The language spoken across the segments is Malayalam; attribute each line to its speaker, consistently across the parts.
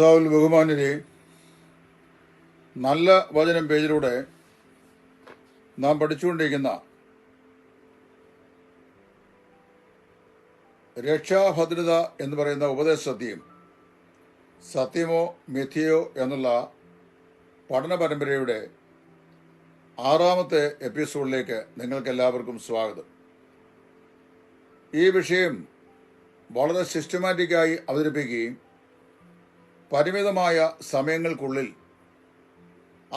Speaker 1: കർത്താവിൽ ബഹുമാന്യരെ നല്ല വചനം പേജിലൂടെ നാം പഠിച്ചുകൊണ്ടിരിക്കുന്ന രക്ഷാഭദ്രത എന്ന് പറയുന്ന ഉപദേശ സത്യം സത്യമോ മിഥിയോ എന്നുള്ള പഠന പരമ്പരയുടെ ആറാമത്തെ എപ്പിസോഡിലേക്ക് നിങ്ങൾക്കെല്ലാവർക്കും സ്വാഗതം ഈ വിഷയം വളരെ സിസ്റ്റമാറ്റിക്കായി അവതരിപ്പിക്കുകയും പരിമിതമായ സമയങ്ങൾക്കുള്ളിൽ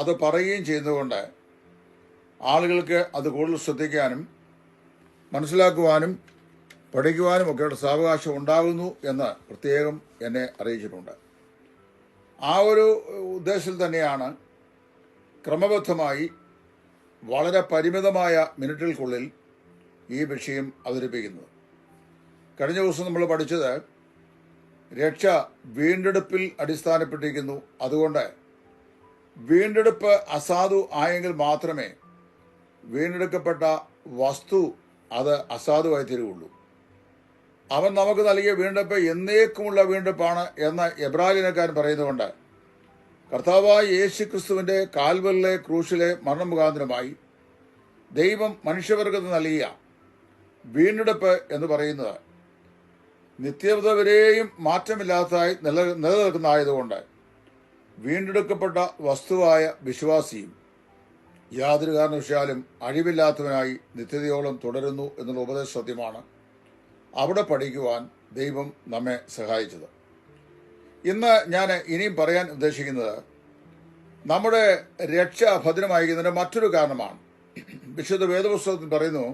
Speaker 1: അത് പറയുകയും ചെയ്യുന്നതുകൊണ്ട് ആളുകൾക്ക് അത് കൂടുതൽ ശ്രദ്ധിക്കാനും മനസ്സിലാക്കുവാനും പഠിക്കുവാനും ഒക്കെ സാവകാശം ഉണ്ടാകുന്നു എന്ന് പ്രത്യേകം എന്നെ അറിയിച്ചിട്ടുണ്ട് ആ ഒരു ഉദ്ദേശത്തിൽ തന്നെയാണ് ക്രമബദ്ധമായി വളരെ പരിമിതമായ മിനിറ്റുകൾക്കുള്ളിൽ ഈ വിഷയം അവതരിപ്പിക്കുന്നത് കഴിഞ്ഞ ദിവസം നമ്മൾ പഠിച്ചത് രക്ഷ വീണ്ടെടുപ്പിൽ അടിസ്ഥാനപ്പെട്ടിരിക്കുന്നു അതുകൊണ്ട് വീണ്ടെടുപ്പ് അസാധു ആയെങ്കിൽ മാത്രമേ വീണ്ടെടുക്കപ്പെട്ട വസ്തു അത് അസാധുവായി തീരുകയുള്ളൂ അവൻ നമുക്ക് നൽകിയ വീണ്ടെടുപ്പ് എന്നേക്കുമുള്ള വീണ്ടെടുപ്പാണ് എന്ന് എബ്രാലിനക്കാരൻ പറയുന്നതുകൊണ്ട് കർത്താവായ യേശു ക്രിസ്തുവിന്റെ കാൽവലിലെ ക്രൂശിലെ മരണമുഖാന്തരമായി ദൈവം മനുഷ്യവർഗത്തിന് നൽകിയ വീണ്ടെടുപ്പ് എന്ന് പറയുന്നത് നിത്യത മാറ്റമില്ലാത്തതായി നില നിലനിൽക്കുന്നതായതുകൊണ്ട് വീണ്ടെടുക്കപ്പെട്ട വസ്തുവായ വിശ്വാസിയും യാതൊരു കാരണവശാലും അഴിവില്ലാത്തവനായി നിത്യതയോളം തുടരുന്നു എന്നുള്ള ഉപദേശ സത്യമാണ് അവിടെ പഠിക്കുവാൻ ദൈവം നമ്മെ സഹായിച്ചത് ഇന്ന് ഞാൻ ഇനിയും പറയാൻ ഉദ്ദേശിക്കുന്നത് നമ്മുടെ രക്ഷ ഭദ്രമായിരിക്കുന്നതിൻ്റെ മറ്റൊരു കാരണമാണ് വിശുദ്ധ വേദപുസ്തകത്തിൽ പറയുന്നു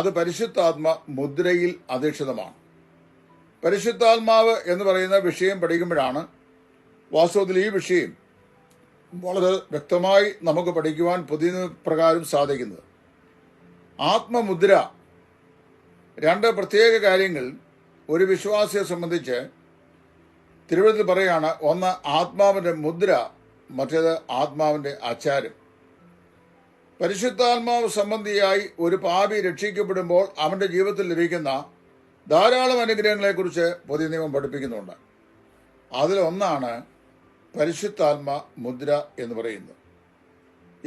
Speaker 1: അത് പരിശുദ്ധാത്മ മുദ്രയിൽ അധിഷ്ഠിതമാണ് പരിശുദ്ധാത്മാവ് എന്ന് പറയുന്ന വിഷയം പഠിക്കുമ്പോഴാണ് വാസ്തവത്തിൽ ഈ വിഷയം വളരെ വ്യക്തമായി നമുക്ക് പഠിക്കുവാൻ പുതിയ പ്രകാരം സാധിക്കുന്നത് ആത്മമുദ്ര രണ്ട് പ്രത്യേക കാര്യങ്ങൾ ഒരു വിശ്വാസിയെ സംബന്ധിച്ച് തിരുവനന്തപുരത്ത് പറയുകയാണ് ഒന്ന് ആത്മാവിൻ്റെ മുദ്ര മറ്റേത് ആത്മാവിൻ്റെ ആചാരം പരിശുദ്ധാത്മാവ് സംബന്ധിയായി ഒരു പാപി രക്ഷിക്കപ്പെടുമ്പോൾ അവൻ്റെ ജീവിതത്തിൽ ലഭിക്കുന്ന ധാരാളം അനുഗ്രഹങ്ങളെക്കുറിച്ച് പുതിയ നിയമം പഠിപ്പിക്കുന്നുണ്ട് അതിലൊന്നാണ് പരിശുദ്ധാത്മ മുദ്ര എന്ന് പറയുന്നത്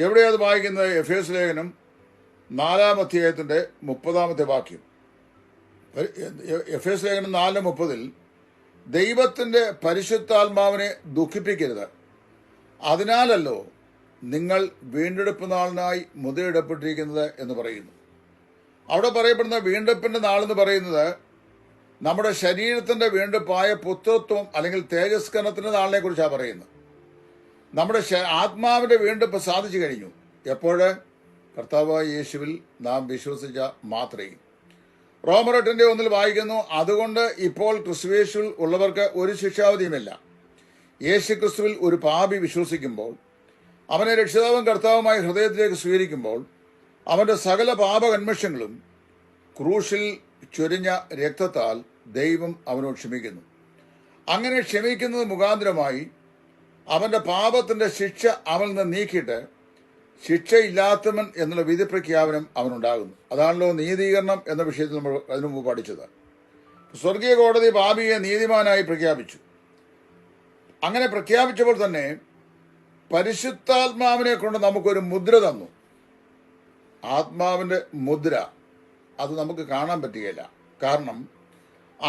Speaker 1: എവിടെയത് വായിക്കുന്നത് എഫ് എസ് ലേഖനം നാലാം അധ്യായത്തിൻ്റെ മുപ്പതാമത്തെ വാക്യം എഫ് എസ് ലേഖനം നാല് മുപ്പതിൽ ദൈവത്തിൻ്റെ പരിശുദ്ധാത്മാവിനെ ദുഃഖിപ്പിക്കരുത് അതിനാലല്ലോ നിങ്ങൾ വീണ്ടെടുപ്പ് നാളിനായി മുതലിടപ്പെട്ടിരിക്കുന്നത് എന്ന് പറയുന്നു അവിടെ പറയപ്പെടുന്ന വീണ്ടെടുപ്പിൻ്റെ നാളെന്ന് പറയുന്നത് നമ്മുടെ ശരീരത്തിന്റെ വീണ്ടെടുപ്പായ പുത്രത്വം അല്ലെങ്കിൽ തേജസ്കരണത്തിന്റെ നാളിനെ കുറിച്ചാണ് പറയുന്നത് നമ്മുടെ ആത്മാവിന്റെ വീണ്ടെടുപ്പ് സാധിച്ചു കഴിഞ്ഞു എപ്പോഴ് കർത്താവ് യേശുവിൽ നാം വിശ്വസിച്ച മാത്രയും റോമറട്ടിന്റെ ഒന്നിൽ വായിക്കുന്നു അതുകൊണ്ട് ഇപ്പോൾ ക്രിസ്തുവേശുവിൽ ഉള്ളവർക്ക് ഒരു ശിക്ഷാവധിയുമില്ല യേശു ക്രിസ്തുവിൽ ഒരു പാപി വിശ്വസിക്കുമ്പോൾ അവനെ രക്ഷിതാവും കർത്താവുമായി ഹൃദയത്തിലേക്ക് സ്വീകരിക്കുമ്പോൾ അവന്റെ സകല പാപകന്മേഷങ്ങളും ക്രൂശിൽ ചൊരിഞ്ഞ രക്തത്താൽ ദൈവം അവനോട് ക്ഷമിക്കുന്നു അങ്ങനെ ക്ഷമിക്കുന്നത് മുഖാന്തരമായി അവന്റെ പാപത്തിന്റെ ശിക്ഷ അവനിൽ നിന്ന് നീക്കിയിട്ട് ശിക്ഷയില്ലാത്തവൻ എന്നുള്ള വിധി പ്രഖ്യാപനം അവനുണ്ടാകുന്നു അതാണല്ലോ നീതീകരണം എന്ന വിഷയത്തിൽ നമ്മൾ അതിനു മുമ്പ് പഠിച്ചത് സ്വർഗീയ കോടതി പാപിയെ നീതിമാനായി പ്രഖ്യാപിച്ചു അങ്ങനെ പ്രഖ്യാപിച്ചപ്പോൾ തന്നെ പരിശുദ്ധാത്മാവിനെ കൊണ്ട് നമുക്കൊരു മുദ്ര തന്നു ആത്മാവിൻ്റെ മുദ്ര അത് നമുക്ക് കാണാൻ പറ്റുകയില്ല കാരണം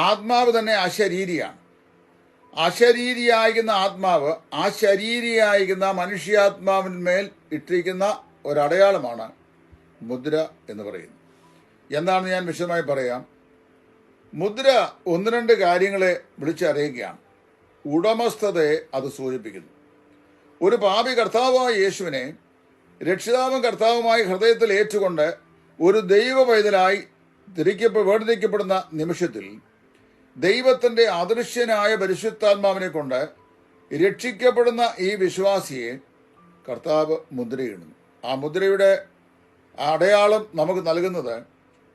Speaker 1: ആത്മാവ് തന്നെ അശരീരിയാണ് അശരീരിയായിരിക്കുന്ന ആത്മാവ് ആ ശരീരിയായിരിക്കുന്ന മനുഷ്യാത്മാവിന്മേൽ ഇട്ടിരിക്കുന്ന ഒരടയാളമാണ് മുദ്ര എന്ന് പറയുന്നത് എന്താണെന്ന് ഞാൻ വിശദമായി പറയാം മുദ്ര ഒന്ന് രണ്ട് കാര്യങ്ങളെ വിളിച്ചറിയുകയാണ് ഉടമസ്ഥതയെ അത് സൂചിപ്പിക്കുന്നു ഒരു പാപി കർത്താവായ യേശുവിനെ രക്ഷിതാവും കർത്താവുമായി ഹൃദയത്തിൽ ഏറ്റുകൊണ്ട് ഒരു ദൈവ പൈതലായി തിരിക്കപ്പെ വേർതിരിക്കപ്പെടുന്ന നിമിഷത്തിൽ ദൈവത്തിൻ്റെ അദൃശ്യനായ പരിശുദ്ധാത്മാവിനെ കൊണ്ട് രക്ഷിക്കപ്പെടുന്ന ഈ വിശ്വാസിയെ കർത്താവ് മുദ്രയിടുന്നു ആ മുദ്രയുടെ അടയാളം നമുക്ക് നൽകുന്നത്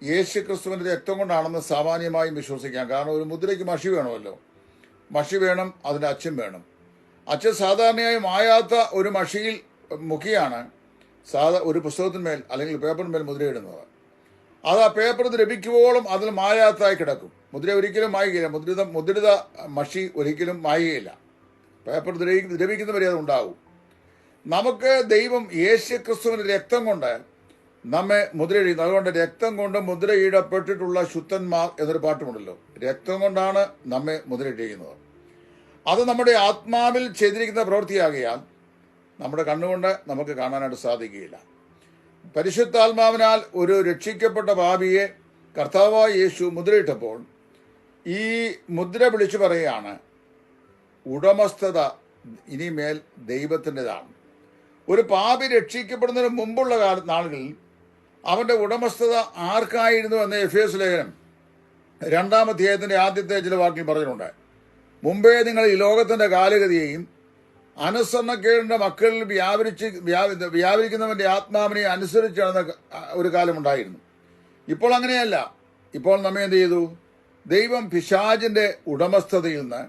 Speaker 1: യേശു ക്രിസ്തുവിൻ്റെ രക്തം കൊണ്ടാണെന്ന് സാമാന്യമായും വിശ്വസിക്കാം കാരണം ഒരു മുദ്രയ്ക്ക് മഷി വേണമല്ലോ മഷി വേണം അതിൻ്റെ അച്ഛൻ വേണം അച്ഛൻ സാധാരണയായി മായാത്ത ഒരു മഷിയിൽ മുഖിയാണ് സാധാ ഒരു പുസ്തകത്തിന്മേൽ അല്ലെങ്കിൽ പേപ്പറിന്മേൽ മുദ്രയിടുന്നത് അത് ആ പേപ്പർ ലഭിക്കുമ്പോഴും അതിൽ മായാത്തായി കിടക്കും മുദ്ര ഒരിക്കലും മായുകയില്ല മുദ്രിത മുദ്രിത മഷി ഒരിക്കലും മായുകയില്ല പേപ്പർ ദ്രവിക്കുന്നവരെ അത് ഉണ്ടാവും നമുക്ക് ദൈവം യേശു ക്രിസ്തുവിൻ്റെ രക്തം കൊണ്ട് നമ്മെ എഴുതുന്നത് അതുകൊണ്ട് രക്തം കൊണ്ട് മുദ്രയിടപ്പെട്ടിട്ടുള്ള ശുദ്ധന്മാർ എന്നൊരു പാട്ടുമുണ്ടല്ലോ രക്തം കൊണ്ടാണ് നമ്മെ എഴുതിയിരിക്കുന്നത് അത് നമ്മുടെ ആത്മാവിൽ ചെയ്തിരിക്കുന്ന പ്രവൃത്തിയാകിയാൽ നമ്മുടെ കണ്ണുകൊണ്ട് നമുക്ക് കാണാനായിട്ട് സാധിക്കുകയില്ല പരിശുദ്ധാത്മാവിനാൽ ഒരു രക്ഷിക്കപ്പെട്ട ഭാവിയെ കർത്താവായ യേശു മുദ്രയിട്ടപ്പോൾ ഈ മുദ്ര വിളിച്ചു പറയുകയാണ് ഉടമസ്ഥത ഇനിമേൽ ദൈവത്തിൻ്റെതാണ് ഒരു പാപി രക്ഷിക്കപ്പെടുന്നതിന് മുമ്പുള്ള കാല നാളുകളിൽ അവൻ്റെ ഉടമസ്ഥത ആർക്കായിരുന്നു എന്ന എഫ് എസ് ലേഖനം രണ്ടാമധ്യായത്തിൻ്റെ ആദ്യത്തെ ചില വാക്യം പറഞ്ഞിട്ടുണ്ട് മുമ്പേ നിങ്ങൾ ഈ ലോകത്തിൻ്റെ കാലഗതിയെയും അനുസരണക്കേടിന്റെ മക്കളിൽ വ്യാപരിച്ച് വ്യാപരിക്കുന്നവന്റെ ആത്മാവിനെ അനുസരിച്ച് നടന്ന ഒരു കാലമുണ്ടായിരുന്നു ഇപ്പോൾ അങ്ങനെയല്ല ഇപ്പോൾ നമ്മെ എന്ത് ചെയ്തു ദൈവം പിശാജിന്റെ ഉടമസ്ഥതയിൽ നിന്ന്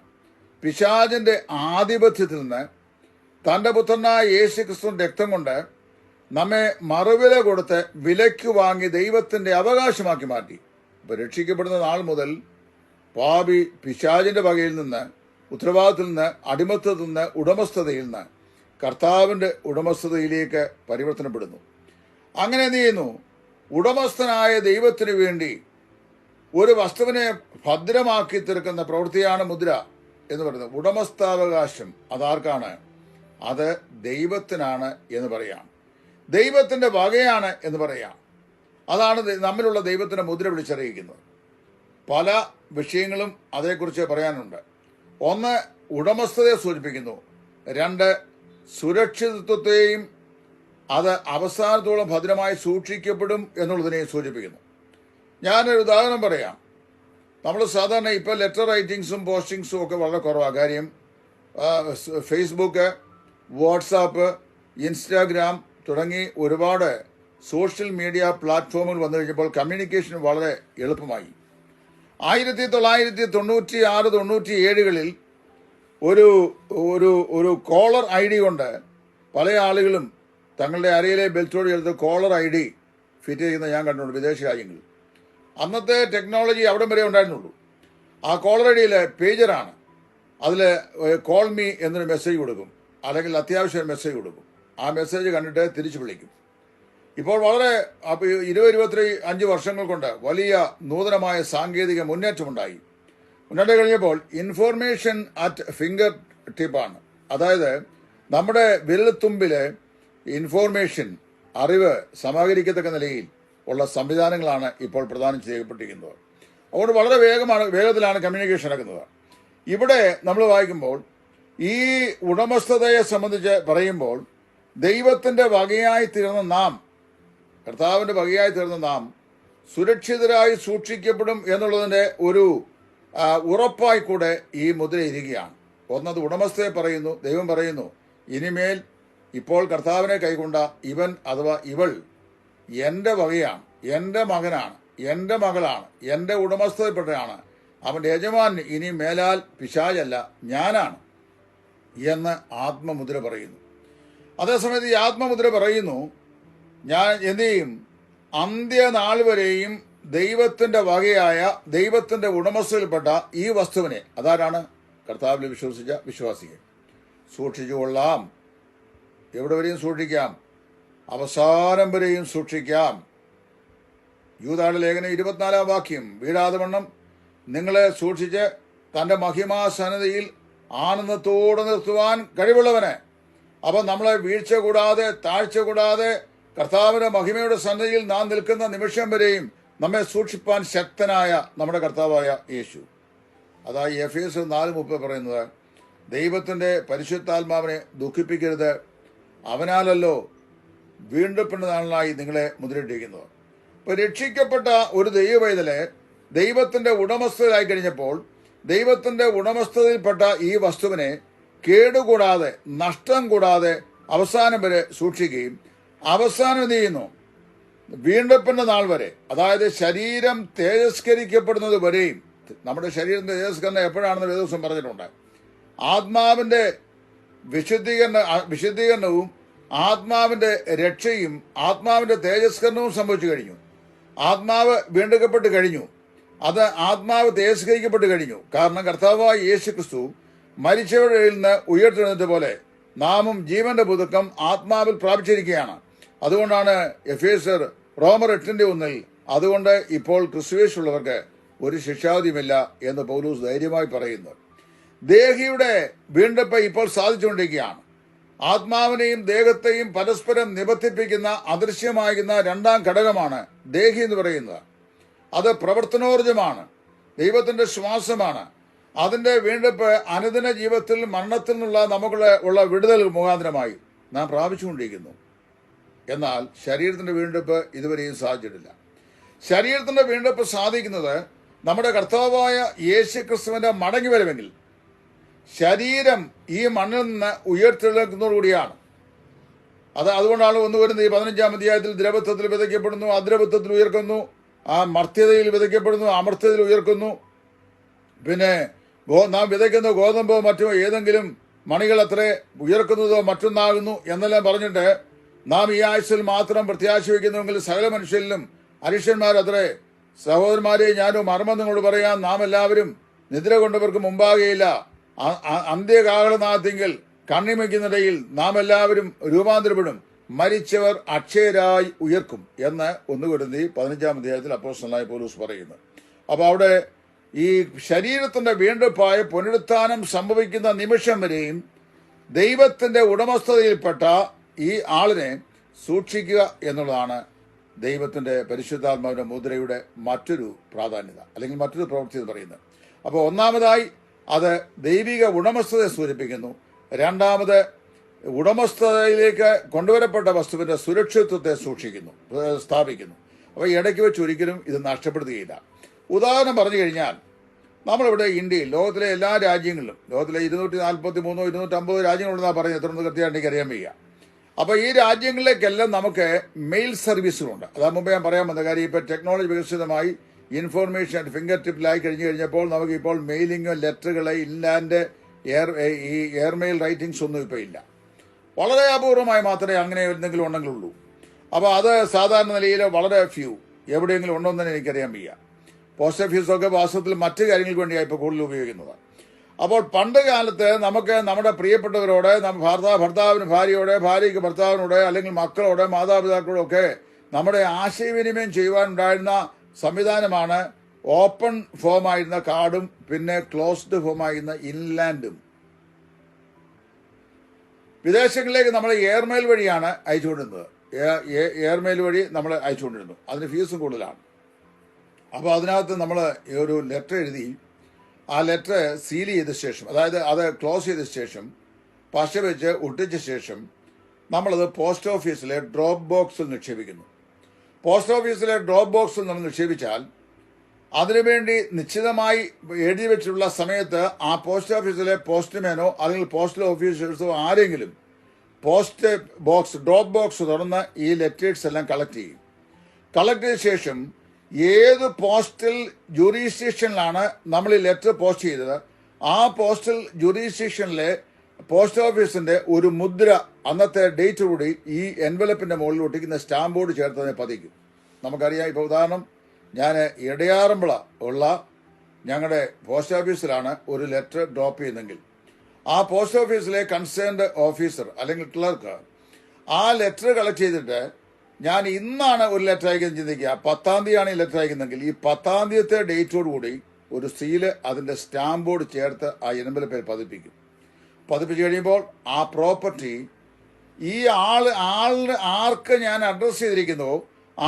Speaker 1: പിശാജിന്റെ ആധിപത്യത്തിൽ നിന്ന് തന്റെ പുത്രനായ യേശു ക്രിസ്തു രക്തം കൊണ്ട് നമ്മെ മറുവില കൊടുത്ത് വിലയ്ക്ക് വാങ്ങി ദൈവത്തിന്റെ അവകാശമാക്കി മാറ്റി ഇപ്പൊ രക്ഷിക്കപ്പെടുന്ന നാൾ മുതൽ പാപി പിശാജിന്റെ വകയിൽ നിന്ന് ഉത്തരവാദിത്തത്തിൽ നിന്ന് അടിമത്തത്തിൽ നിന്ന് ഉടമസ്ഥതയിൽ നിന്ന് കർത്താവിൻ്റെ ഉടമസ്ഥതയിലേക്ക് പരിവർത്തനപ്പെടുന്നു അങ്ങനെ എന്ത് ചെയ്യുന്നു ഉടമസ്ഥനായ ദൈവത്തിന് വേണ്ടി ഒരു വസ്തുവിനെ ഭദ്രമാക്കി തീർക്കുന്ന പ്രവൃത്തിയാണ് മുദ്ര എന്ന് പറയുന്നത് ഉടമസ്ഥാവകാശം അതാർക്കാണ് അത് ദൈവത്തിനാണ് എന്ന് പറയാം ദൈവത്തിൻ്റെ വകയാണ് എന്ന് പറയാം അതാണ് നമ്മിലുള്ള ദൈവത്തിൻ്റെ മുദ്ര വിളിച്ചറിയിക്കുന്നത് പല വിഷയങ്ങളും അതേക്കുറിച്ച് പറയാനുണ്ട് ഒന്ന് ഉടമസ്ഥതയെ സൂചിപ്പിക്കുന്നു രണ്ട് സുരക്ഷിതത്വത്തെയും അത് അവസാനത്തോളം ഭദ്രമായി സൂക്ഷിക്കപ്പെടും എന്നുള്ളതിനെയും സൂചിപ്പിക്കുന്നു ഞാനൊരു ഉദാഹരണം പറയാം നമ്മൾ സാധാരണ ഇപ്പോൾ ലെറ്റർ റൈറ്റിങ്സും പോസ്റ്റിങ്സും ഒക്കെ വളരെ കുറവാണ് കാര്യം ഫേസ്ബുക്ക് വാട്സാപ്പ് ഇൻസ്റ്റാഗ്രാം തുടങ്ങി ഒരുപാട് സോഷ്യൽ മീഡിയ പ്ലാറ്റ്ഫോമുകൾ വന്നു കഴിഞ്ഞപ്പോൾ കമ്മ്യൂണിക്കേഷൻ വളരെ എളുപ്പമായി ആയിരത്തി തൊള്ളായിരത്തി തൊണ്ണൂറ്റി ആറ് തൊണ്ണൂറ്റി ഏഴുകളിൽ ഒരു ഒരു ഒരു കോളർ ഐ ഡി കൊണ്ട് പല ആളുകളും തങ്ങളുടെ അരയിലെ ബെൽറ്റോട് ചേർത്ത് കോളർ ഐ ഡി ഫിറ്റ് ചെയ്യുന്ന ഞാൻ കണ്ടിട്ടുണ്ട് വിദേശ രാജ്യങ്ങളിൽ അന്നത്തെ ടെക്നോളജി അവിടം വരെ ഉണ്ടായിരുന്നുള്ളൂ ആ കോളർ ഐ ഡിയിലെ പേജറാണ് അതിൽ കോൾ മീ എന്നൊരു മെസ്സേജ് കൊടുക്കും അല്ലെങ്കിൽ അത്യാവശ്യം മെസ്സേജ് കൊടുക്കും ആ മെസ്സേജ് കണ്ടിട്ട് തിരിച്ചു വിളിക്കും ഇപ്പോൾ വളരെ ഇരുപത് ഇരുപത്തി അഞ്ച് വർഷങ്ങൾ കൊണ്ട് വലിയ നൂതനമായ സാങ്കേതിക മുന്നേറ്റമുണ്ടായി മുന്നേറ്റം കഴിഞ്ഞപ്പോൾ ഇൻഫോർമേഷൻ അറ്റ് ഫിംഗർ ടിപ്പാണ് അതായത് നമ്മുടെ വിരൽത്തുമ്പിലെ ഇൻഫോർമേഷൻ അറിവ് സമാഹരിക്കത്തക്ക നിലയിൽ ഉള്ള സംവിധാനങ്ങളാണ് ഇപ്പോൾ പ്രധാനം ചെയ്യപ്പെട്ടിരിക്കുന്നത് അതുകൊണ്ട് വളരെ വേഗമാണ് വേഗത്തിലാണ് കമ്മ്യൂണിക്കേഷൻ നടക്കുന്നത് ഇവിടെ നമ്മൾ വായിക്കുമ്പോൾ ഈ ഉടമസ്ഥതയെ സംബന്ധിച്ച് പറയുമ്പോൾ ദൈവത്തിൻ്റെ വകയായി തീർന്ന നാം കർത്താവിൻ്റെ ഭംഗിയായി തീർന്ന നാം സുരക്ഷിതരായി സൂക്ഷിക്കപ്പെടും എന്നുള്ളതിൻ്റെ ഒരു ഉറപ്പായി കൂടെ ഈ ഇരിക്കുകയാണ് ഒന്നത് ഉടമസ്ഥയെ പറയുന്നു ദൈവം പറയുന്നു ഇനിമേൽ ഇപ്പോൾ കർത്താവിനെ കൈകൊണ്ട ഇവൻ അഥവാ ഇവൾ എൻ്റെ വകയാണ് എൻ്റെ മകനാണ് എൻ്റെ മകളാണ് എൻ്റെ ഉടമസ്ഥതയിൽപ്പെട്ടയാണ് അവൻ്റെ യജമാനൻ ഇനി മേലാൽ പിശാചല്ല ഞാനാണ് എന്ന് ആത്മമുദ്ര പറയുന്നു അതേസമയത്ത് ഈ ആത്മമുദ്ര പറയുന്നു ഞാൻ എന്ത് ചെയ്യും അന്ത്യനാൾ വരെയും ദൈവത്തിന്റെ വകയായ ദൈവത്തിന്റെ ഉടമസ്ഥയിൽപ്പെട്ട ഈ വസ്തുവിനെ അതാരാണ് കർത്താവിൽ വിശ്വസിച്ച വിശ്വാസികൾ കൊള്ളാം എവിടെ വരെയും സൂക്ഷിക്കാം അവസാനം വരെയും സൂക്ഷിക്കാം യൂതാട് ലേഖനം ഇരുപത്തിനാലാം വാക്യം വണ്ണം നിങ്ങളെ സൂക്ഷിച്ച് തന്റെ മഹിമാസന്നതയിൽ ആനന്ദത്തോടെ നിർത്തുവാൻ കഴിവുള്ളവന് അപ്പം നമ്മളെ വീഴ്ച കൂടാതെ താഴ്ച കൂടാതെ കർത്താവിന്റെ മഹിമയുടെ സന്നിധിയിൽ നാം നിൽക്കുന്ന നിമിഷം വരെയും നമ്മെ സൂക്ഷിപ്പാൻ ശക്തനായ നമ്മുടെ കർത്താവായ യേശു അതായത് എഫ് എസ് നാല് മുപ്പ് പറയുന്നത് ദൈവത്തിൻ്റെ പരിശുദ്ധാത്മാവിനെ ദുഃഖിപ്പിക്കരുത് അവനാലല്ലോ വീണ്ടെപ്പെടുന്നതാണായി നിങ്ങളെ മുദ്രയിട്ടിരിക്കുന്നത് ഇപ്പം രക്ഷിക്കപ്പെട്ട ഒരു ദൈവവൈതലെ ദൈവത്തിൻ്റെ ഉടമസ്ഥതയായി കഴിഞ്ഞപ്പോൾ ദൈവത്തിൻ്റെ ഉടമസ്ഥതയിൽപ്പെട്ട ഈ വസ്തുവിനെ കേടുകൂടാതെ നഷ്ടം കൂടാതെ അവസാനം വരെ സൂക്ഷിക്കുകയും അവസാനം എന്ത് ചെയ്യുന്നു വീണ്ടെപ്പിന്റെ നാൾ വരെ അതായത് ശരീരം തേജസ്കരിക്കപ്പെടുന്നത് വരെയും നമ്മുടെ ശരീരം തേജസ്കരണം എപ്പോഴാണെന്ന് വേദോസം പറഞ്ഞിട്ടുണ്ട് ആത്മാവിന്റെ വിശുദ്ധീകരണ വിശുദ്ധീകരണവും ആത്മാവിന്റെ രക്ഷയും ആത്മാവിന്റെ തേജസ്കരണവും സംഭവിച്ചു കഴിഞ്ഞു ആത്മാവ് വീണ്ടെടുക്കപ്പെട്ട് കഴിഞ്ഞു അത് ആത്മാവ് തേജസ്കരിക്കപ്പെട്ട് കഴിഞ്ഞു കാരണം കർത്താവായ യേശു ക്രിസ്തു മരിച്ചവരിൽ നിന്ന് ഉയർത്തെഴുന്നേറ്റ പോലെ നാമും ജീവന്റെ പുതുക്കം ആത്മാവിൽ പ്രാപിച്ചിരിക്കുകയാണ് അതുകൊണ്ടാണ് എഫേസർ റോമർ എട്ടിന്റെ ഒന്നിൽ അതുകൊണ്ട് ഇപ്പോൾ ക്രിസ്തുവേശുള്ളവർക്ക് ഒരു ശിക്ഷാവധിയുമില്ല എന്ന് പൗലൂസ് ധൈര്യമായി പറയുന്നു ദേഹിയുടെ വീണ്ടെപ്പ് ഇപ്പോൾ സാധിച്ചുകൊണ്ടിരിക്കുകയാണ് ആത്മാവിനെയും ദേഹത്തെയും പരസ്പരം നിബന്ധിപ്പിക്കുന്ന അദൃശ്യമാകുന്ന രണ്ടാം ഘടകമാണ് ദേഹി എന്ന് പറയുന്നത് അത് പ്രവർത്തനോർജമാണ് ദൈവത്തിന്റെ ശ്വാസമാണ് അതിന്റെ വീണ്ടെപ്പ് അനുദിന ജീവിതത്തിൽ മരണത്തിൽ നിന്നുള്ള നമുക്ക് ഉള്ള വിടുതൽ മുഖാന്തരമായി നാം പ്രാപിച്ചുകൊണ്ടിരിക്കുന്നു എന്നാൽ ശരീരത്തിൻ്റെ വീണ്ടെടുപ്പ് ഇതുവരെയും സാധിച്ചിട്ടില്ല ശരീരത്തിൻ്റെ വീണ്ടെടുപ്പ് സാധിക്കുന്നത് നമ്മുടെ കർത്താവായ യേശു ക്രിസ്തുവിൻ്റെ മടങ്ങി വരുമെങ്കിൽ ശരീരം ഈ മണ്ണിൽ നിന്ന് ഉയർത്തെഴുന്നതോടുകൂടിയാണ് അത് അതുകൊണ്ടാണ് ഒന്ന് വരുന്നത് ഈ പതിനഞ്ചാം അധ്യായത്തിൽ ദ്രവത്വത്തിൽ വിതയ്ക്കപ്പെടുന്നു അദ്രവത്വത്തിൽ ഉയർക്കുന്നു ആ മർത്യതയിൽ വിതയ്ക്കപ്പെടുന്നു അമർത്യതയിൽ ഉയർക്കുന്നു പിന്നെ നാം വിതയ്ക്കുന്ന ഗോതമ്പോ മറ്റോ ഏതെങ്കിലും മണികൾ അത്രേ ഉയർക്കുന്നതോ മറ്റൊന്നാകുന്നു എന്നെല്ലാം പറഞ്ഞിട്ട് നാം ഈ ആഴ്ചയിൽ മാത്രം പ്രത്യാശ വയ്ക്കുന്നുവെങ്കിൽ സകല മനുഷ്യരിലും അരിഷ്യന്മാരത്രേ സഹോദരന്മാരെ ഞാനും മർമ്മം നിങ്ങളോട് പറയാൻ നാം എല്ലാവരും നിദ്ര കൊണ്ടവർക്ക് മുമ്പാകെയില്ല അന്ത്യകാഹളനാഥിങ്കിൽ കണ്ണിമയ്ക്കുന്നിടയിൽ നാം എല്ലാവരും രൂപാന്തരപ്പെടും മരിച്ചവർ അക്ഷയരായി ഉയർക്കും എന്ന് ഒന്നുകൊടുന്നി പതിനഞ്ചാം അധ്യായത്തിൽ അപ്പോസ്റ്റലായ പോലീസ് പറയുന്നു അപ്പോൾ അവിടെ ഈ ശരീരത്തിന്റെ വീണ്ടെടുപ്പായ പുനരുത്ഥാനം സംഭവിക്കുന്ന നിമിഷം വരെയും ദൈവത്തിന്റെ ഉടമസ്ഥതയിൽപ്പെട്ട ഈ ആളിനെ സൂക്ഷിക്കുക എന്നുള്ളതാണ് ദൈവത്തിൻ്റെ പരിശുദ്ധാത്മാവിൻ്റെ മുദ്രയുടെ മറ്റൊരു പ്രാധാന്യത അല്ലെങ്കിൽ മറ്റൊരു പ്രവൃത്തി എന്ന് പറയുന്നത് അപ്പോൾ ഒന്നാമതായി അത് ദൈവിക ഉടമസ്ഥതയെ സൂചിപ്പിക്കുന്നു രണ്ടാമത് ഉടമസ്ഥതയിലേക്ക് കൊണ്ടുവരപ്പെട്ട വസ്തുവിൻ്റെ സുരക്ഷിത്വത്തെ സൂക്ഷിക്കുന്നു സ്ഥാപിക്കുന്നു അപ്പോൾ ഇടയ്ക്ക് വെച്ച് ഒരിക്കലും ഇത് നഷ്ടപ്പെടുത്തുകയില്ല ഉദാഹരണം പറഞ്ഞു കഴിഞ്ഞാൽ നമ്മളിവിടെ ഇന്ത്യയിൽ ലോകത്തിലെ എല്ലാ രാജ്യങ്ങളിലും ലോകത്തിലെ ഇരുന്നൂറ്റി നാൽപ്പത്തി മൂന്നോ ഇരുന്നൂറ്റമ്പതോ രാജ്യങ്ങളുണ്ടെന്നാണ് പറയുന്നത് എത്ര കൃത്യമായിട്ട് എനിക്ക് അറിയാൻ വയ്യ അപ്പോൾ ഈ രാജ്യങ്ങളിലേക്കെല്ലാം നമുക്ക് മെയിൽ സർവീസുകളുണ്ട് അതാ മുമ്പ് ഞാൻ പറയാൻ വന്ന കാര്യം ഇപ്പോൾ ടെക്നോളജി വികസിതമായി ഇൻഫോർമേഷൻ അറ്റ് ഫിംഗർ ടിപ്പിലായി കഴിഞ്ഞു കഴിഞ്ഞപ്പോൾ നമുക്ക് ഇപ്പോൾ മെയിലിങ്ങോ ലെറ്ററുകളെ ഇല്ലാണ്ട് എയർ ഈ എയർമെയിൽ റൈറ്റിംഗ്സ് ഒന്നും ഇപ്പോൾ ഇല്ല വളരെ അപൂർവമായി മാത്രമേ അങ്ങനെ എന്തെങ്കിലും ഉണ്ടെങ്കിലുള്ളൂ അപ്പോൾ അത് സാധാരണ നിലയിൽ വളരെ ഫ്യൂ എവിടെയെങ്കിലും ഉണ്ടോ എന്ന് തന്നെ എനിക്കറിയാൻ വയ്യ പോസ്റ്റ് ഓഫീസൊക്കെ വാസ്തവത്തിൽ മറ്റു കാര്യങ്ങൾക്ക് വേണ്ടിയാണ് ഇപ്പോൾ കൂടുതൽ ഉപയോഗിക്കുന്നത് അപ്പോൾ പണ്ട് കാലത്ത് നമുക്ക് നമ്മുടെ പ്രിയപ്പെട്ടവരോട് ഭർത്താവ് ഭർത്താവിന് ഭാര്യയോടെ ഭാര്യയ്ക്ക് ഭർത്താവിനോട് അല്ലെങ്കിൽ മക്കളോട് ഒക്കെ നമ്മുടെ ആശയവിനിമയം ചെയ്യുവാനുണ്ടായിരുന്ന സംവിധാനമാണ് ഓപ്പൺ ഫോം ആയിരുന്ന കാർഡും പിന്നെ ക്ലോസ്ഡ് ഫോം ആയിരുന്ന ഇൻലാൻഡും വിദേശങ്ങളിലേക്ക് നമ്മൾ എയർമെയിൽ വഴിയാണ് അയച്ചുകൊണ്ടിരുന്നത് എയർമെയിൽ വഴി നമ്മൾ അയച്ചുകൊണ്ടിരുന്നു അതിന് ഫീസും കൂടുതലാണ് അപ്പോൾ അതിനകത്ത് നമ്മൾ ഒരു ലെറ്റർ എഴുതി ആ ലെറ്റർ സീൽ ചെയ്ത ശേഷം അതായത് അത് ക്ലോസ് ചെയ്ത ശേഷം പശ വെച്ച് ഒട്ടിച്ച ശേഷം നമ്മളത് പോസ്റ്റ് ഓഫീസിലെ ഡ്രോപ്പ് ബോക്സിൽ നിക്ഷേപിക്കുന്നു പോസ്റ്റ് ഓഫീസിലെ ഡ്രോപ്പ് ബോക്സിൽ നമ്മൾ നിക്ഷേപിച്ചാൽ അതിനുവേണ്ടി നിശ്ചിതമായി എഴുതി വെച്ചിട്ടുള്ള സമയത്ത് ആ പോസ്റ്റ് ഓഫീസിലെ പോസ്റ്റ്മാനോ അല്ലെങ്കിൽ പോസ്റ്റൽ ഓഫീസേഴ്സോ ആരെങ്കിലും പോസ്റ്റ് ബോക്സ് ഡ്രോപ്പ് ബോക്സ് തുറന്ന് ഈ ലെറ്റേഴ്സ് എല്ലാം കളക്ട് ചെയ്യും കളക്ട് ചെയ്ത ശേഷം ഏത് പോസ്റ്റൽ ജുറീസ്ഡിക്ഷനിലാണ് നമ്മൾ ഈ ലെറ്റർ പോസ്റ്റ് ചെയ്തത് ആ പോസ്റ്റൽ ജുറീസ്ഡിക്ഷനിലെ പോസ്റ്റ് ഓഫീസിന്റെ ഒരു മുദ്ര അന്നത്തെ ഡേറ്റ് കൂടി ഈ എൻവലപ്പിന്റെ മുകളിൽ ഒട്ടിക്കുന്ന സ്റ്റാമ്പോട് ചേർത്തതിനെ പതിക്കും നമുക്കറിയാം ഇപ്പോൾ ഉദാഹരണം ഞാൻ ഇടയാറമ്പുള ഉള്ള ഞങ്ങളുടെ പോസ്റ്റ് ഓഫീസിലാണ് ഒരു ലെറ്റർ ഡ്രോപ്പ് ചെയ്യുന്നെങ്കിൽ ആ പോസ്റ്റ് ഓഫീസിലെ കൺസേൺഡ് ഓഫീസർ അല്ലെങ്കിൽ ക്ലർക്ക് ആ ലെറ്റർ കളക്ട് ചെയ്തിട്ട് ഞാൻ ഇന്നാണ് ഒരു ലെറ്റർ അയക്കുന്നത് ചിന്തിക്കുക പത്താം തീയതിയാണ് ഈ ലെറ്റർ അയക്കുന്നതെങ്കിൽ ഈ പത്താം തീയത്തെ ഡേറ്റോടുകൂടി ഒരു സീല് അതിൻ്റെ സ്റ്റാമ്പോട് ചേർത്ത് ആ എനുമ്പൽ പേര് പതിപ്പിക്കും പതിപ്പിച്ച് കഴിയുമ്പോൾ ആ പ്രോപ്പർട്ടി ഈ ആൾ ആളിന് ആർക്ക് ഞാൻ അഡ്രസ്സ് ചെയ്തിരിക്കുന്നുവോ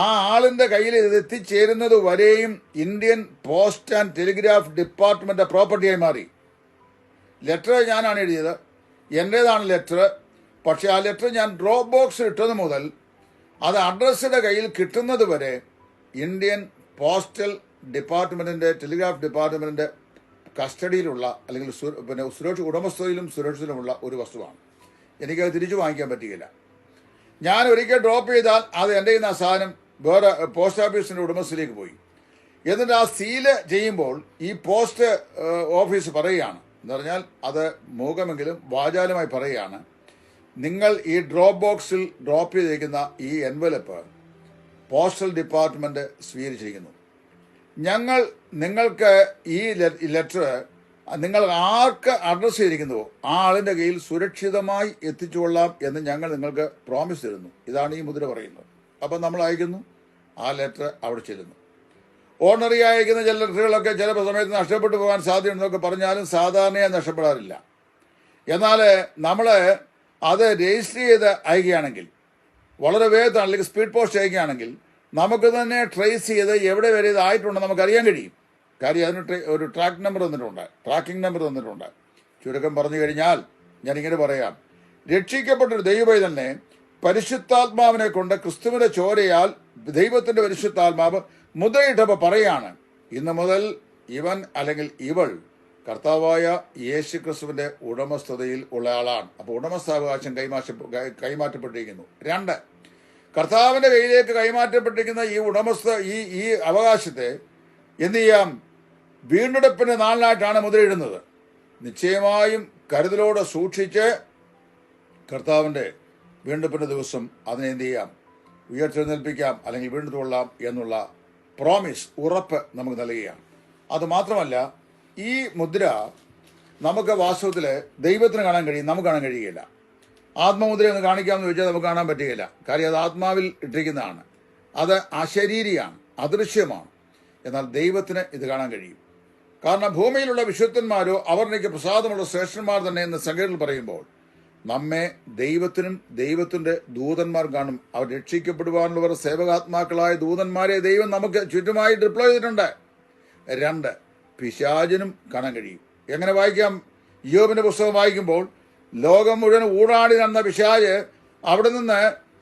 Speaker 1: ആ ആളിൻ്റെ കയ്യിൽ ഇത് എത്തിച്ചേരുന്നത് വരെയും Indian post and telegraph department പ്രോപ്പർട്ടിയായി മാറി ലെറ്റർ ഞാനാണ് എഴുതിയത് എൻ്റേതാണ് ലെറ്റർ പക്ഷേ ആ ലെറ്റർ ഞാൻ ഡ്രോപ്പ് ബോക്സ് ഇട്ടത് മുതൽ അത് അഡ്രസ്സിൻ്റെ കയ്യിൽ കിട്ടുന്നത് വരെ ഇന്ത്യൻ പോസ്റ്റൽ ഡിപ്പാർട്ട്മെൻറ്റിൻ്റെ ടെലിഗ്രാഫ് ഡിപ്പാർട്ട്മെൻറ്റിൻ്റെ കസ്റ്റഡിയിലുള്ള അല്ലെങ്കിൽ പിന്നെ സുരക്ഷ ഉടമസ്ഥയിലും സുരക്ഷയിലുമുള്ള ഒരു വസ്തുവാണ് എനിക്കത് തിരിച്ചു വാങ്ങിക്കാൻ പറ്റുകയില്ല ഞാൻ ഒരിക്കൽ ഡ്രോപ്പ് ചെയ്താൽ അത് എൻ്റെ കയ്യിൽ നിന്ന് ആ സാധനം വേറെ പോസ്റ്റ് ഓഫീസിൻ്റെ ഉടമസ്ഥയിലേക്ക് പോയി എന്നിട്ട് ആ സീല് ചെയ്യുമ്പോൾ ഈ പോസ്റ്റ് ഓഫീസ് പറയുകയാണ് എന്ന് പറഞ്ഞാൽ അത് മൂകമെങ്കിലും വാചാലമായി പറയുകയാണ് നിങ്ങൾ ഈ ഡ്രോപ്പ് ബോക്സിൽ ഡ്രോപ്പ് ചെയ്തിരിക്കുന്ന ഈ എൻവലപ്പ് പോസ്റ്റൽ ഡിപ്പാർട്ട്മെന്റ് സ്വീകരിച്ചിരിക്കുന്നു ഞങ്ങൾ നിങ്ങൾക്ക് ഈ ലെറ്റർ നിങ്ങൾ ആർക്ക് അഡ്രസ്സ് ചെയ്തിരിക്കുന്നുവോ ആ ആളിൻ്റെ കയ്യിൽ സുരക്ഷിതമായി എത്തിച്ചുകൊള്ളാം എന്ന് ഞങ്ങൾ നിങ്ങൾക്ക് പ്രോമിസ് തരുന്നു ഇതാണ് ഈ മുദ്ര പറയുന്നത് അപ്പം നമ്മൾ അയക്കുന്നു ആ ലെറ്റർ അവിടെ ചെല്ലുന്നു ഓർണറി അയക്കുന്ന ചില ലെറ്ററുകളൊക്കെ ചില സമയത്ത് നഷ്ടപ്പെട്ടു പോകാൻ സാധ്യതയുണ്ടെന്നൊക്കെ പറഞ്ഞാലും സാധാരണയായി നഷ്ടപ്പെടാറില്ല എന്നാൽ നമ്മൾ അത് രജിസ്റ്റർ ചെയ്ത് അയക്കുകയാണെങ്കിൽ വളരെ വേഗത്താണ് അല്ലെങ്കിൽ സ്പീഡ് പോസ്റ്റ് അയക്കുകയാണെങ്കിൽ നമുക്ക് തന്നെ ട്രേസ് ചെയ്ത് എവിടെ വരെ ഇത് നമുക്ക് നമുക്കറിയാൻ കഴിയും കാര്യം അതിന് ഒരു ട്രാക്ക് നമ്പർ തന്നിട്ടുണ്ട് ട്രാക്കിംഗ് നമ്പർ തന്നിട്ടുണ്ട് ചുരുക്കം പറഞ്ഞു കഴിഞ്ഞാൽ ഞാനിങ്ങനെ പറയാം രക്ഷിക്കപ്പെട്ടൊരു തന്നെ പരിശുദ്ധാത്മാവിനെ കൊണ്ട് ക്രിസ്തുവിന്റെ ചോരയാൽ ദൈവത്തിന്റെ പരിശുദ്ധാത്മാവ് മുതയിട്ടപ്പോൾ പറയാണ് ഇന്ന് മുതൽ ഇവൻ അല്ലെങ്കിൽ ഇവൾ കർത്താവായ യേശു ക്രിസ്തുവിൻ്റെ ഉടമസ്ഥതയിൽ ഉള്ള ആളാണ് അപ്പോൾ ഉടമസ്ഥാവകാശം കൈമാറ്റ കൈമാറ്റപ്പെട്ടിരിക്കുന്നു രണ്ട് കർത്താവിൻ്റെ കയ്യിലേക്ക് കൈമാറ്റപ്പെട്ടിരിക്കുന്ന ഈ ഉടമസ്ഥ ഈ ഈ അവകാശത്തെ എന്തു ചെയ്യാം വീണ്ടെടുപ്പിൻ്റെ നാളിനായിട്ടാണ് മുദ്രയിടുന്നത് നിശ്ചയമായും കരുതലോടെ സൂക്ഷിച്ച് കർത്താവിൻ്റെ വീണ്ടെടുപ്പിൻ്റെ ദിവസം അതിനെ എന്തു ചെയ്യാം ഉയർത്തെഴുന്നേൽപ്പിക്കാം അല്ലെങ്കിൽ വീണ്ടെടുത്തുകൊള്ളാം എന്നുള്ള പ്രോമിസ് ഉറപ്പ് നമുക്ക് നൽകുകയാണ് അതുമാത്രമല്ല ഈ മുദ്ര നമുക്ക് വാസ്തവത്തിൽ ദൈവത്തിന് കാണാൻ കഴിയും നമുക്ക് കാണാൻ കഴിയുകയില്ല ആത്മമുദ്ര ഒന്ന് കാണിക്കാമെന്ന് ചോദിച്ചാൽ നമുക്ക് കാണാൻ പറ്റുകയില്ല കാര്യം അത് ആത്മാവിൽ ഇട്ടിരിക്കുന്നതാണ് അത് അശരീരിയാണ് അദൃശ്യമാണ് എന്നാൽ ദൈവത്തിന് ഇത് കാണാൻ കഴിയും കാരണം ഭൂമിയിലുള്ള വിശുദ്ധന്മാരോ അവരുടെയൊക്കെ പ്രസാദമുള്ള ശ്രേഷ്ഠന്മാർ തന്നെ എന്ന സംഘടനയിൽ പറയുമ്പോൾ നമ്മെ ദൈവത്തിനും ദൈവത്തിൻ്റെ ദൂതന്മാർ കാണും അവർ രക്ഷിക്കപ്പെടുവാനുള്ളവർ സേവകാത്മാക്കളായ ദൂതന്മാരെ ദൈവം നമുക്ക് ചുറ്റുമായി ഡിപ്ലോയ് ചെയ്തിട്ടുണ്ട് രണ്ട് പിശാചിനും കാണാൻ കഴിയും എങ്ങനെ വായിക്കാം യോബിന്റെ പുസ്തകം വായിക്കുമ്പോൾ ലോകം മുഴുവൻ ഊടാടി നടന്ന പിശാജ് അവിടെ നിന്ന്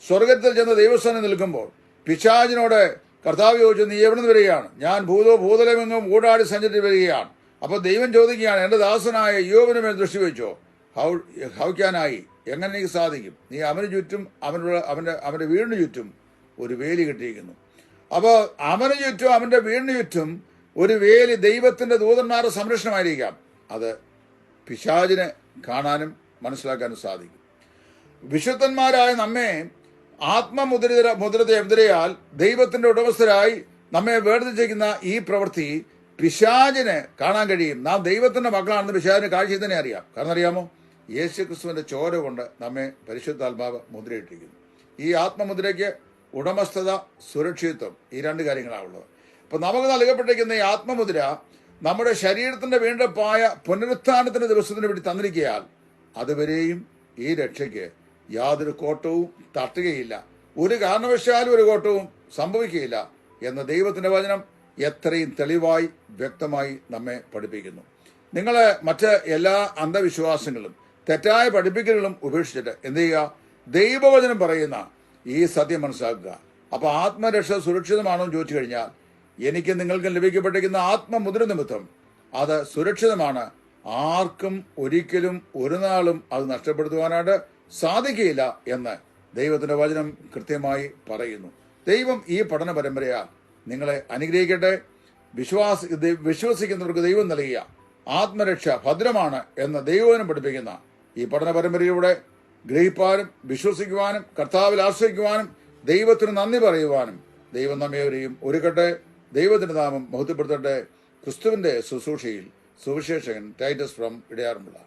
Speaker 1: സ്വർഗത്തിൽ ചെന്ന ദൈവസ്ഥാനം നിൽക്കുമ്പോൾ പിശാജിനോട് കർത്താവ് ചോദിച്ചു നീ എവിടെ നിന്ന് വരികയാണ് ഞാൻ ഭൂതോ ഭൂതലമെങ്ങും ഊടാടി സഞ്ചരിച്ച് വരികയാണ് അപ്പോൾ ദൈവം ചോദിക്കുകയാണ് എൻ്റെ ദാസനായ യോബിന് മേൽ ദൃഷ്ടി വെച്ചോ ഹൗ ഹൗക്കാനായി എങ്ങനെ എനിക്ക് സാധിക്കും നീ അവന് ചുറ്റും അവനുള്ള അവൻ്റെ അവൻ്റെ വീടിന് ചുറ്റും ഒരു വേലി കെട്ടിയിരിക്കുന്നു അപ്പോൾ അവന് ചുറ്റും അവൻ്റെ വീടിന് ചുറ്റും ഒരു വേലി ദൈവത്തിൻ്റെ ദൂതന്മാരുടെ സംരക്ഷണമായിരിക്കാം അത് പിശാചിനെ കാണാനും മനസ്സിലാക്കാനും സാധിക്കും വിശുദ്ധന്മാരായ നമ്മെ ആത്മമുദ്രിത മുദ്രത എതിരെയാൽ ദൈവത്തിൻ്റെ ഉടമസ്ഥരായി നമ്മെ വേർതിരിച്ചിരിക്കുന്ന ഈ പ്രവൃത്തി പിശാചിന് കാണാൻ കഴിയും നാം ദൈവത്തിൻ്റെ മക്കളാണെന്ന് പിശാചിന് കാഴ്ചയിൽ തന്നെ അറിയാം കാരണം അറിയാമോ യേശു ക്രിസ്തുവിൻ്റെ ചോര കൊണ്ട് നമ്മെ പരിശുദ്ധാത്മാവ് മുദ്രയിട്ടിരിക്കുന്നു ഈ ആത്മമുദ്രയ്ക്ക് ഉടമസ്ഥത സുരക്ഷിതത്വം ഈ രണ്ട് കാര്യങ്ങളാണുള്ളത് അപ്പോൾ നമുക്ക് നൽകപ്പെട്ടിരിക്കുന്ന ഈ ആത്മമുദ്ര നമ്മുടെ ശരീരത്തിൻ്റെ വീണ്ടപ്പായ പുനരുത്ഥാനത്തിൻ്റെ ദിവസത്തിന് വേണ്ടി തന്നിരിക്കയാൽ അതുവരെയും ഈ രക്ഷയ്ക്ക് യാതൊരു കോട്ടവും തട്ടുകയില്ല ഒരു കാരണവശാലും ഒരു കോട്ടവും സംഭവിക്കുകയില്ല എന്ന ദൈവത്തിൻ്റെ വചനം എത്രയും തെളിവായി വ്യക്തമായി നമ്മെ പഠിപ്പിക്കുന്നു നിങ്ങൾ മറ്റ് എല്ലാ അന്ധവിശ്വാസങ്ങളും തെറ്റായ പഠിപ്പിക്കലുകളും ഉപേക്ഷിച്ചിട്ട് എന്ത് ചെയ്യുക ദൈവവചനം പറയുന്ന ഈ സത്യം മനസ്സിലാക്കുക അപ്പോൾ ആത്മരക്ഷ സുരക്ഷിതമാണോ എന്ന് ചോദിച്ചു കഴിഞ്ഞാൽ എനിക്ക് നിങ്ങൾക്ക് ലഭിക്കപ്പെട്ടിരിക്കുന്ന ആത്മമുദ്ര നിമിത്തം അത് സുരക്ഷിതമാണ് ആർക്കും ഒരിക്കലും ഒരു നാളും അത് നഷ്ടപ്പെടുത്തുവാനായിട്ട് സാധിക്കുകയില്ല എന്ന് ദൈവത്തിന്റെ വചനം കൃത്യമായി പറയുന്നു ദൈവം ഈ പഠന പരമ്പരയാ നിങ്ങളെ അനുഗ്രഹിക്കട്ടെ വിശ്വാസ വിശ്വസിക്കുന്നവർക്ക് ദൈവം നൽകിയ ആത്മരക്ഷ ഭദ്രമാണ് എന്ന് ദൈവവനം പഠിപ്പിക്കുന്ന ഈ പഠന പരമ്പരയിലൂടെ ഗ്രഹിപ്പാനും വിശ്വസിക്കുവാനും കർത്താവിൽ ആശ്രയിക്കുവാനും ദൈവത്തിന് നന്ദി പറയുവാനും ദൈവം നമ്മേവരെയും ഒരുക്കട്ടെ ദൈവത്തിൻ്റെ നാമം മഹത്വപ്പെടുത്തട്ടെ ക്രിസ്തുവിൻ്റെ ശുശ്രൂഷയിൽ സുവിശേഷകൻ ടൈറ്റസ് ഫ്രം ഇടയാറുമുള്ള